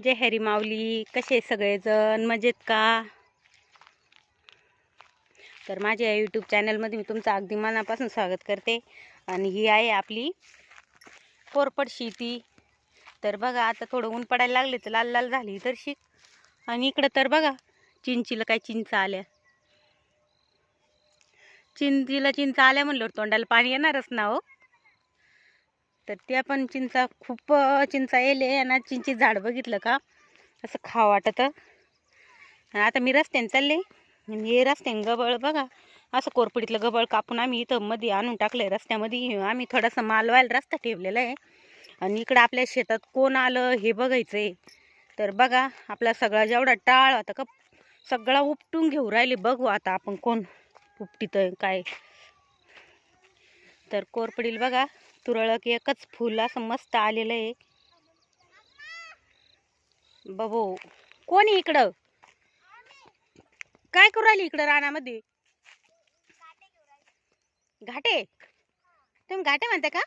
जय हरी माऊली कसे सगळेजण? मजेत का? तर माझ्या यूट्यूब चॅनलमध्ये मी तुमचं अगदी मनापासून स्वागत करते. आणि ही आहे आपली कोरपड शेती. तर बघा आता थोडं ऊन पडायला लागले तर लाल लाल झाली तर शिक आणि इकडं तर बघा चिंचीला काय चिंच आल्या. चिंचीला चिंच आल्या म्हणल्यावर तोंडाला पाणी येणारच ना हो. तर त्या पण चिंचा खूप चिंचा येले आणि चिंची झाड बघितलं का? असं खा वाटत. आता मी रस्त्याने चालले. आणि हे रस्त्याने गबळ बघा. असं कोरपडीतलं गबळ कापून आम्ही इथं मध्ये आणून टाकलंय रस्त्यामध्ये आम्ही थोडासा मालवायला रस्ता ठेवलेला आहे. आणि इकडं आपल्या शेतात कोण आलं हे बघायचं आहे तर बघा आपला सगळा जेवढा टाळ होता का सगळा उपटून घेऊ राहिले. बघू आता आपण कोण उपटीत काय. तर कोरपडील बघा. तुरळक एकच फुल असं मस्त आलेलं आहे. बबो कोणी इकडं? काय करू राहिली इकडं रानामध्ये? घाटे? तुम्ही घाटे म्हणता का?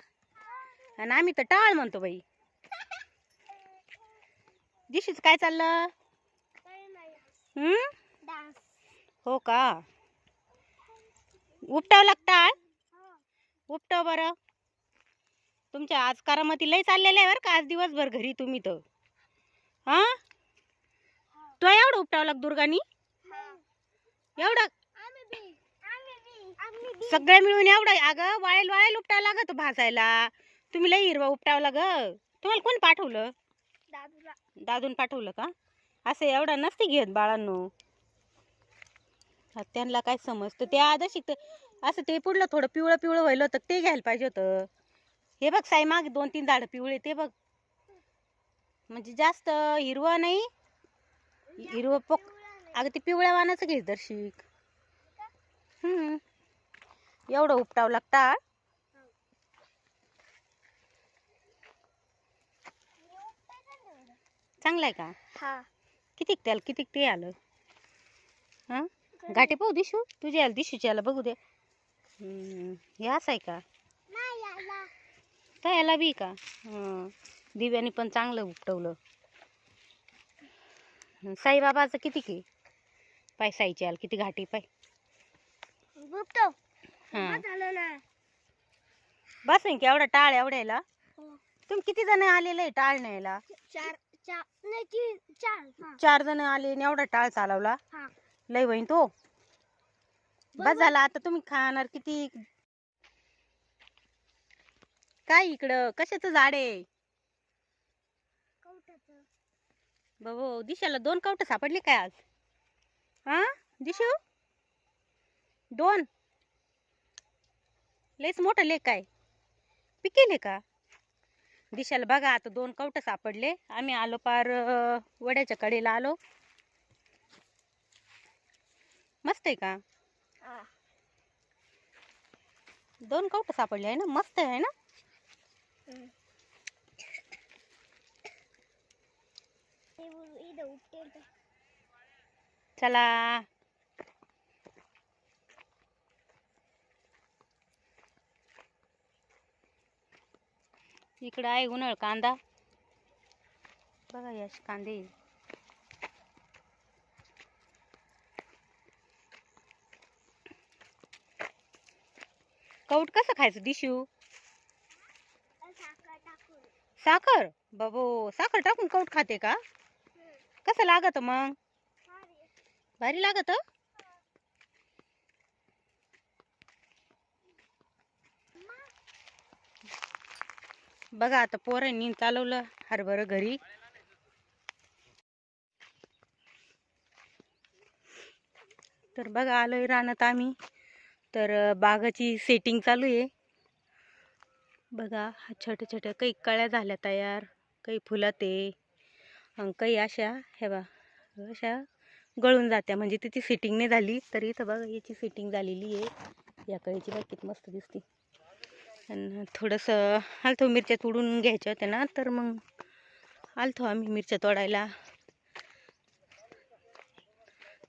आणि आम्ही तर टाळ म्हणतो बाई. दिशीच काय चाललं? हम्म? हो का? उपटावं लागतं उपटाव बरं. तुमच्या आज करामती लई चाललेलं आहे बरं का आज दिवसभर घरी तुम्ही तर. हा? तो एवढं उपटावं लाग दुर्गानी? एवढं? सगळं मिळून एवढं अगं वाळेल वाळेल उपटावं लागत भाजायला. तुम्ही लई हिरवा उपटावं लाग. तुम्हाला कोण पाठवलं? दादून पाठवलं का? असं एवढं नसते घेत बाळांनो. त्यांना काय समजतं? ते आदर्श असं ते पुढलं थोडं पिवळं पिवळं व्हायला होतं ते घ्यायला पाहिजे होतं. हे बघ साई माग दोन तीन झाडं पिवळे ते बघ. म्हणजे जास्त हिरवं नाही. हिरवं पोक अगं ते पिवळ्या वानाचं घे दर्शिक. हम्म. एवढं उपटावं लागता चांगलं आहे का? कितीक त्याला कितीक ते आलं? हां? घाटे पाहू दिशू? तुझ्या आलं दिशूच्या आला बघू दे. हम्म, हे असं आहे का? याला बी का? हं. दिव्याने पण चांगलं उपटवलं. हं, साईबाबाचं किती की? पाय साईची आल किती घाटी पाय? हां. बस की एवढा टाळ एवढ्याला? तुम्ही किती जण आलेले आहे टाळ न्यायला? चार चार नाही तीन चार हा. चार जण आले आणि एवढा टाळ चालवला? हा. लय बहीण तो. बस झाला आता तुम्ही खाणार किती? काय इकडं? कशाचं झाड आहे. बाबो दिशाला दोन कवट सापडले काय आज? हा? दिशू? दोन. लयच मोठं लेक काय पिकेले का? दिशाला बघा आता दोन कवट सापडले. आम्ही आलो पार वड्याच्या कडेला आलो. मस्त आहे का. दोन कवट सापडले आहे ना? मस्त आहे ना हम्म. ते उ- इथं उपटेल तर. चला. इकडं आहे उन्हाळ कांदा. बघा यश कांदे. कौट कसं खायचं दिशू साखर? बाबो साखर टाकून कौट खाते का? कसं लागत मग? भारी. लागत? बघा आता पोरांनी चालवलं हरभर घरी. तर बघा आलोय रानात आम्ही. तर बागाची सेटिंग चालू आहे. बघा हा छोट्या छोट्या काही कळ्या झाल्या तयार काही फुलं ते काही अशा हे बा अशा गळून जात्या. म्हणजे तिची फिटिंग नाही झाली तरी इथं बघा याची फिटिंग झालेली आहे. या कळीची बघ किती मस्त दिसते. आणि थोडंसं आलतो मिरच्या तोडून घ्यायच्या होत्या ना तर मग आलतो आम्ही मिरच्या तोडायला.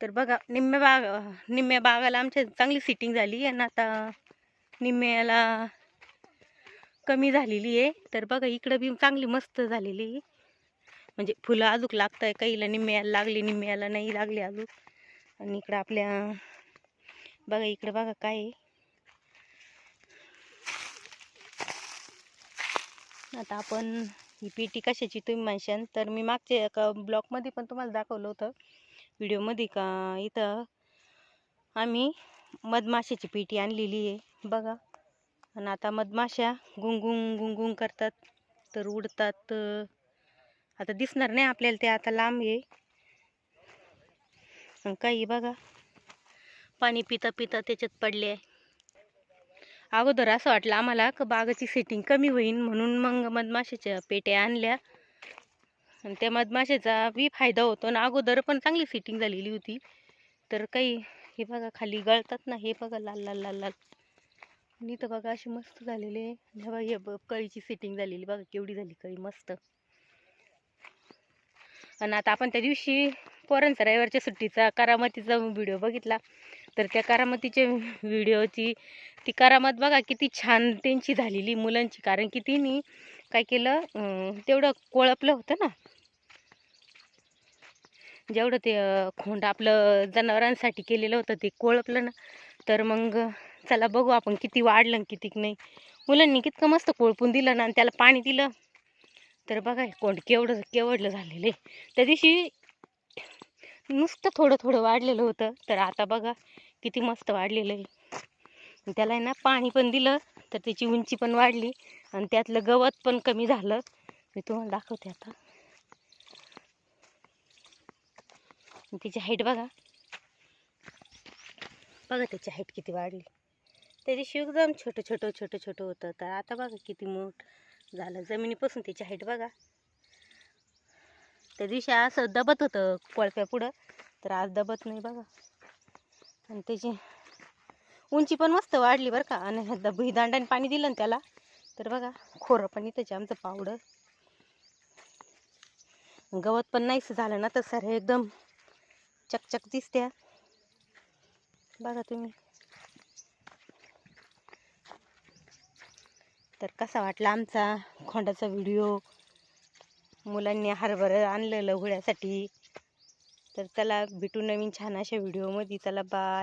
तर बघा निम्म्या बाग निम्म्या बागाला आमच्या चांगली सिटिंग झाली आणि आता निम्म्याला कमी झालेली आहे. तर बघा इकडं बी चांगली मस्त झालेली आहे. म्हणजे फुलं अजूक लागत आहे काहीला निम्म्याला लागली निम्म्याला नाही लागली अजून. आणि इकडं आपल्या बघा इकडं बघा काय आहे. आता आपण ही पेटी कशाची तुम्ही म्हणशान तर मी मागच्या एका ब्लॉकमध्ये पण तुम्हाला दाखवलं होतं. व्हिडिओमध्ये का इथं आम्ही मधमाशाची पेटी आणलेली आहे. बघा. आणि आता मधमाशा गुंगुंग गुंगुंग करतात तर उडतात आता दिसणार नाही आपल्याला ते आता लांब आहे. आणि काही बघा पाणी पिता पिता त्याच्यात पडले आहे. अगोदर असं वाटलं आम्हाला का बागाची सेटिंग कमी होईल म्हणून मग मधमाशाच्या पेट्या आणल्या. आणि त्या मधमाशाचा बी फायदा होतो आणि अगोदर पण चांगली सिटिंग झालेली होती. तर काही हे बघा खाली गळतात ना हे बघा लाल लाल लाल लाल. आणि इथं बघा अशी मस्त झालेले आहे. आणि बघा हे कळीची सेटिंग झालेली बघा केवढी झाली कळी मस्त. आणि आता आपण त्या दिवशी पोरांचा रविवारच्या सुट्टीचा करामतीचा व्हिडिओ बघितला. तर त्या करामतीच्या व्हिडिओची ती करामत बघा किती छान त्यांची झालेली मुलांची. कारण की तिने काय केलं तेवढं कोळपलं होतं ना. जेवढं ते खोंड आपलं जनावरांसाठी केलेलं होतं ते कोळपलं ना. तर मग चला बघू आपण किती वाढलं किती नाही. मुलांनी कितकं मस्त कोळपून दिलं ना आणि त्याला पाणी दिलं. तर बघा कोण कोंड केवढं केवढलं झालेलं आहे. त्या दिवशी नुसतं थोडं थोडं वाढलेलं होतं. तर आता बघा किती मस्त वाढलेलं आहे. त्याला आहे ना पाणी पण दिलं तर त्याची उंची पण वाढली आणि त्यातलं गवत पण कमी झालं. मी तुम्हाला दाखवते आता. त्याची हाईट बघा. बघा त्याची हाईट किती वाढली. त्याचे शिव एकदम छोटं छोटं छोटं छोटं होतं. तर आता बघा किती मोठ झालं. जमिनीपासून त्याची हाईट बघा. त्या दिवशी असं दबत होतं पळप्या पुढं. तर आज दबत नाही बघा. आणि त्याची उंची पण मस्त वाढली बरं का. आणि दबही दांडाने पाणी दिलं ना त्याला. तर बघा खोरं पण इथंच आमचं पावडं. गवत पण नाहीच झालं ना तर सर एकदम चकचक दिसत्या. बघा तुम्ही. तर कसा वाटला आमचा खोंडाचा व्हिडिओ? मुलांनी हरभरं आणलं हुळ्यासाठी तर चला भेटू नवीन छान अशा व्हिडिओमध्ये. चला बाय